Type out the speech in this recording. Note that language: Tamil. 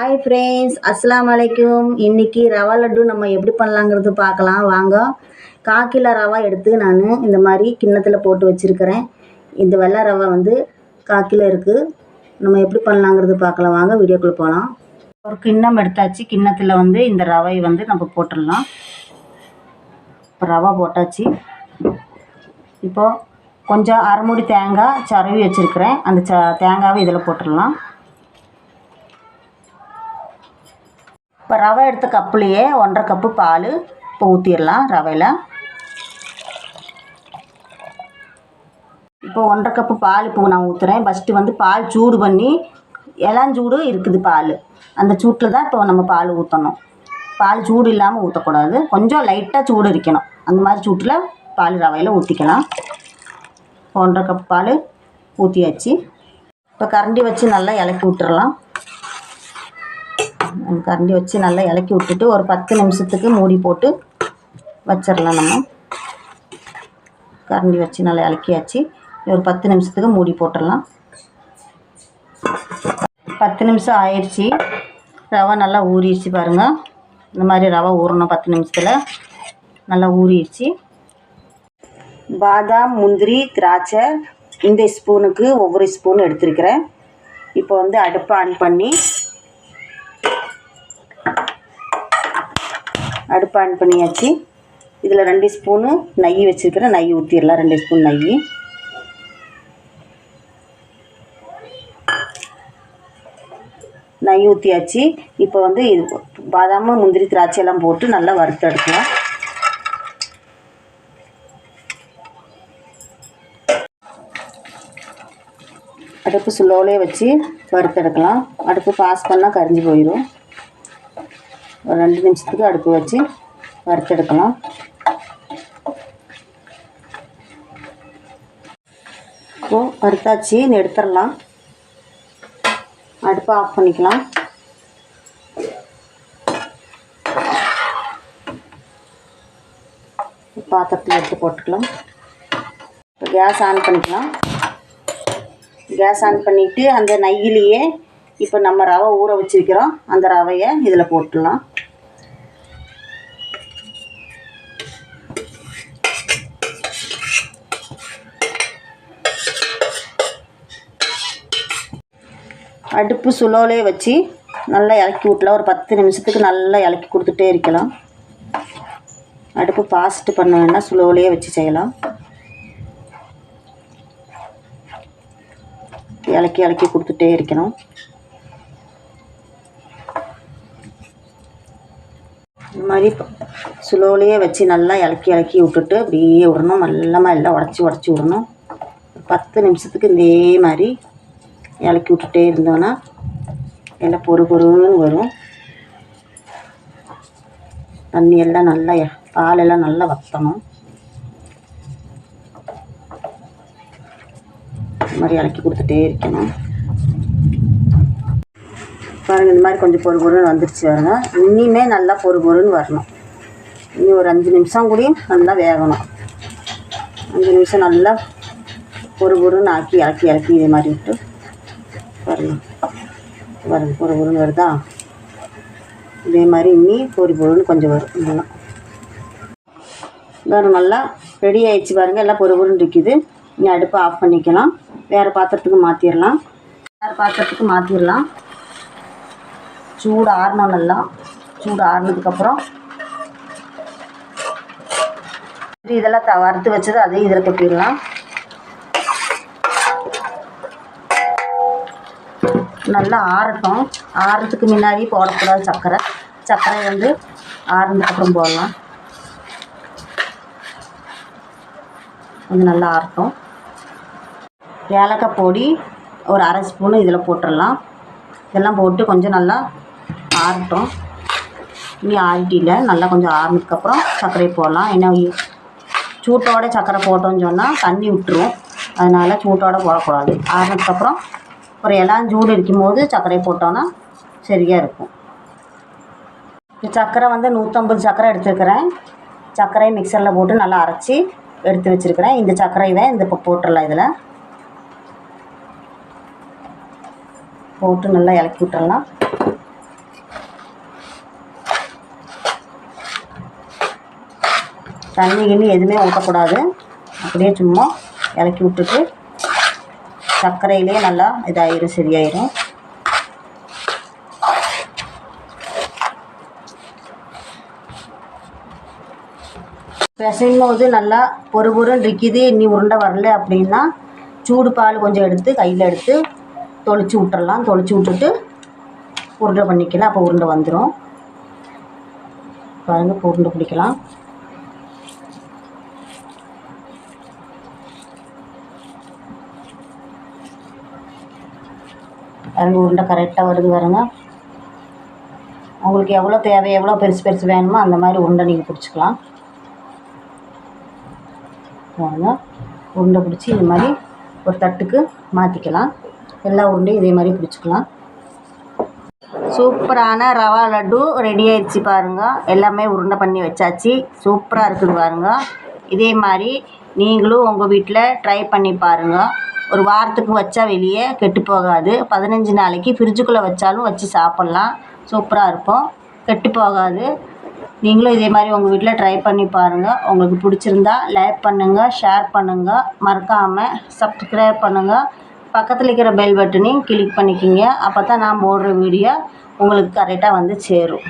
ஹாய் ஃப்ரெண்ட்ஸ் அஸ்லாம் வலைக்கும் இன்றைக்கி ரவா லட்டு நம்ம எப்படி பண்ணலாங்கிறது பார்க்கலாம். வாங்க காக்கில ரவா எடுத்து நான் இந்த மாதிரி கிண்ணத்தில் போட்டு வச்சுருக்கிறேன். இந்த வெள்ளை ரவை வந்து காக்கில் இருக்குது நம்ம எப்படி பண்ணலாங்கிறது பார்க்கலாம். வாங்க வீடியோக்குள்ளே போகலாம் ஒரு கிண்ணம் எடுத்தாச்சு. கிண்ணத்தில் வந்து இந்த ரவை வந்து நம்ம போட்டுடலாம். இப்போ ரவா போட்டாச்சு. இப்போது கொஞ்சம் அரைமுடி தேங்காய் சரவி வச்சுருக்கிறேன். அந்த ச தேங்காவை இதில் போட்டுடலாம். இப்போ ரவை எடுத்த கப்புலேயே ஒன்றரை கப்பு பால். இப்போ ஊற்றிடலாம் ரவையில். இப்போ ஒன்றரை கப்பு பால் இப்போ நான் ஊற்றுறேன் ஃபஸ்ட்டு வந்து பால் சூடு பண்ணி இளஞ்சூடு இருக்குது பால். அந்த சூட்டில் தான் இப்போ நம்ம பால் ஊற்றணும் பால் சூடு இல்லாமல் ஊற்றக்கூடாது கொஞ்சம் லைட்டாக சூடு இருக்கணும் அந்த மாதிரி சூட்டில் பால் ரவையில் ஊற்றிக்கலாம் ஒன்றரை கப் பால் ஊற்றியாச்சு இப்போ கரண்டி வச்சு நல்லா இலக்கி விட்டுறலாம். கரண்டி வச்சு நல்லா இலக்கி விட்டுட்டு ஒரு பத்து நிமிஷத்துக்கு மூடி போட்டு வச்சிடலாம் நம்ம. கரண்டி வச்சு நல்லா இலக்கியாச்சு. ஒரு பத்து நிமிஷத்துக்கு மூடி போட்டுடலாம். பத்து நிமிஷம் ஆயிடுச்சு. ரவை நல்லா ஊறிடுச்சு பாருங்கள் இந்த மாதிரி ரவை ஊறணும் பத்து நிமிஷத்தில். நல்லா ஊறிடுச்சு. பாதாம் முந்திரி திராட்சை இந்த ஸ்பூனுக்கு ஒவ்வொரு ஸ்பூன் எடுத்துருக்கிறேன். இப்போ வந்து அடுப்பை ஆன் பண்ணி அடுப்பு ஆன் பண்ணியாச்சு. இதில் ரெண்டு ஸ்பூனு நெய் வச்சுருக்கிறேன். நெய் ஊற்றிடலாம் ரெண்டு ஸ்பூன் நெய். நெய் ஊற்றியாச்சு இப்போ வந்து இது பாதாம் முந்திரி திராட்சை எல்லாம் போட்டு நல்லா வறுத்து எடுக்கலாம். அடுப்பு ஸ்லோலே வச்சு வறுத்தெடுக்கலாம் அடுப்பு பாஸ் பண்ணால் கரிஞ்சு போயிடும் ஒரு ரெண்டு நிமிஷத்துக்கு அடுப்பு வச்சு வறுத்தெடுக்கலாம். இப்போது வறுத்தாச்சு எடுத்துடலாம். அடுப்பை ஆஃப் பண்ணிக்கலாம். பாத்திரத்தில் எடுத்து போட்டுக்கலாம். இப்போ கேஸ் ஆன் பண்ணிக்கலாம். கேஸ் ஆன் பண்ணிவிட்டு அந்த நெய்யிலேயே இப்போ நம்ம ரவை ஊற வச்சிருக்கிறோம். அந்த ரவையை இதில் போட்டுடலாம். அடுப்பு சுலோலே வச்சு நல்லா இலக்கி விட்டலாம். ஒரு பத்து நிமிஷத்துக்கு நல்லா இலக்கி கொடுத்துட்டே இருக்கலாம். அடுப்பு ஃபாஸ்ட்டு பண்ண வேணால் ஸ்லோலேயே வச்சு செய்யலாம். இலக்கி இலக்கி கொடுத்துட்டே இருக்கணும். இந்த மாதிரி ஸ்லோலியே வச்சு நல்லா இலக்கி இலக்கி விட்டுட்டு அப்படியே விடணும். நல்லமாக எல்லாம் உடச்சி உடச்சி விடணும். பத்து நிமிஷத்துக்கு இதே மாதிரி இலக்கி விட்டுட்டே இருந்தோன்னா எல்லாம் பொறு பொறுன்னு வரும். தண்ணி எல்லாம் நல்லா பாலெல்லாம் நல்லா வற்றணும் இந்த மாதிரி இலக்கி கொடுத்துட்டே இருக்கணும். பாருங்கள் இந்த மாதிரி கொஞ்சம் பொறு பொருன்னு வந்துருச்சு வருங்க இனிமே நல்லா பொறு பொருன்னு வரணும். இனி ஒரு அஞ்சு நிமிஷம் கூடயும் நல்லா வேகணும். அஞ்சு நிமிஷம் நல்லா பொறு பொருன்னு ஆக்கி இலக்கி இலக்கி இதே மாதிரி விட்டு வரணும். வருங்க பொறு பொருன்னு வருதா? இதே மாதிரி இன்னி பொறு பொருன்னு கொஞ்சம் வரும். இதெல்லாம் வேறு நல்லா ரெடி ஆயிடுச்சு பாருங்கள் எல்லாம் பொறு பொருன்னு இருக்குது. இனி அடுப்பை ஆஃப் பண்ணிக்கலாம். வேறு பாத்திரத்துக்கு மாற்றிடலாம் வேறு பாத்திரத்துக்கு மாற்றிடலாம் சூடு ஆறணும் நல்லா சூடு ஆறினதுக்கப்புறம் இதெல்லாம் த வறுத்து வச்சது அதையும் இதில் கொட்டிடலாம். நல்லா ஆறட்டும். ஆறுறதுக்கு முன்னாடி போடக்கூடாது சர்க்கரை சர்க்கரை வந்து ஆறுனதுக்கப்புறம் போடலாம். கொஞ்சம் நல்லா ஆறட்டும். ஏலக்காய் பொடி ஒரு அரை ஸ்பூனு இதில் போட்டுடலாம். இதெல்லாம் போட்டு கொஞ்சம் நல்லா ஆறட்டும். இனி ஆறிட்டியில் நல்லா கொஞ்சம் ஆறினதுக்கப்புறம் சர்க்கரை போடலாம். ஏன்னா சூட்டோட சர்க்கரை போட்டோன்னு சொன்னால் தண்ணி விட்டுரும். அதனால் சூட்டோடு போடக்கூடாது. ஆறினதுக்கப்புறம் ஒரு எல்லாம் சூடு இருக்கும்போது சர்க்கரையை போட்டோன்னா சரியாக இருக்கும். இந்த சர்க்கரை வந்து நூற்றம்பது சர்க்கரை எடுத்துருக்கிறேன். சர்க்கரையை மிக்சரில் போட்டு நல்லா அரைச்சி எடுத்து வச்சுருக்கிறேன். இந்த சர்க்கரையை இந்த இப்போ போட்டுடலாம் இதில். போட்டு நல்லா இலக்கி விட்டுடலாம். தண்ணி கிண்ணி எதுவுமே ஊற்றக்கூடாது அப்படியே சும்மா இறக்கி விட்டுட்டு சர்க்கரையிலே நல்லா இதாயிரும் சரியாயிரும். பிசையும் போது நல்லா பொறு பொறுன்னு இருக்குது இன்னி உருண்டை வரல அப்படின்னா சூடு பால் கொஞ்சம் எடுத்து கையில் எடுத்து தொளிச்சு விட்டுறலாம். தொளிச்சு விட்டுட்டு உருண்டை பண்ணிக்கலாம். அப்போ உருண்டை வந்துடும் பாருங்கள் இப்போ உருண்டை பிடிக்கலாம். ரெண்டு உருண்டை கரெக்டாக வருது பாருங்க. உங்களுக்கு எவ்வளோ தேவை எவ்வளோ பெருசு பெருசு வேணுமோ அந்த மாதிரி உருண்டை நீங்கள் பிடிச்சிக்கலாம். பாருங்க. உருண்டை பிடிச்சி இந்த மாதிரி ஒரு தட்டுக்கு மாற்றிக்கலாம் எல்லா உருண்டையும் இதே மாதிரி பிடிச்சிக்கலாம். சூப்பரான ரவா லட்டு ரெடி ஆயிடுச்சு பாருங்க. எல்லாமே உருண்டை பண்ணி வச்சாச்சு. சூப்பராக இருக்குது பாருங்க. இதே மாதிரி நீங்களும் உங்கள் வீட்டில் ட்ரை பண்ணி பாருங்கள் ஒரு வாரத்துக்கு வச்சா வெளியே கெட்டு போகாது. பதினஞ்சு நாளைக்கு ஃப்ரிட்ஜுக்குள்ளே வச்சாலும் வச்சு சாப்பிட்லாம். சூப்பராக இருக்கும். கெட்டு போகாது. நீங்களும் இதே மாதிரி உங்கள் வீட்டில் ட்ரை பண்ணி பாருங்கள் உங்களுக்கு பிடிச்சிருந்தா லைக் பண்ணுங்கள் ஷேர் பண்ணுங்கள் மறக்காமல் சப்ஸ்கிரைப் பண்ணுங்கள் பக்கத்தில் இருக்கிற பெல் பட்டனையும் கிளிக் பண்ணிக்கிங்க. அப்போ தான் நான் போடுற வீடியோ உங்களுக்கு கரெக்டாக வந்து சேரும்.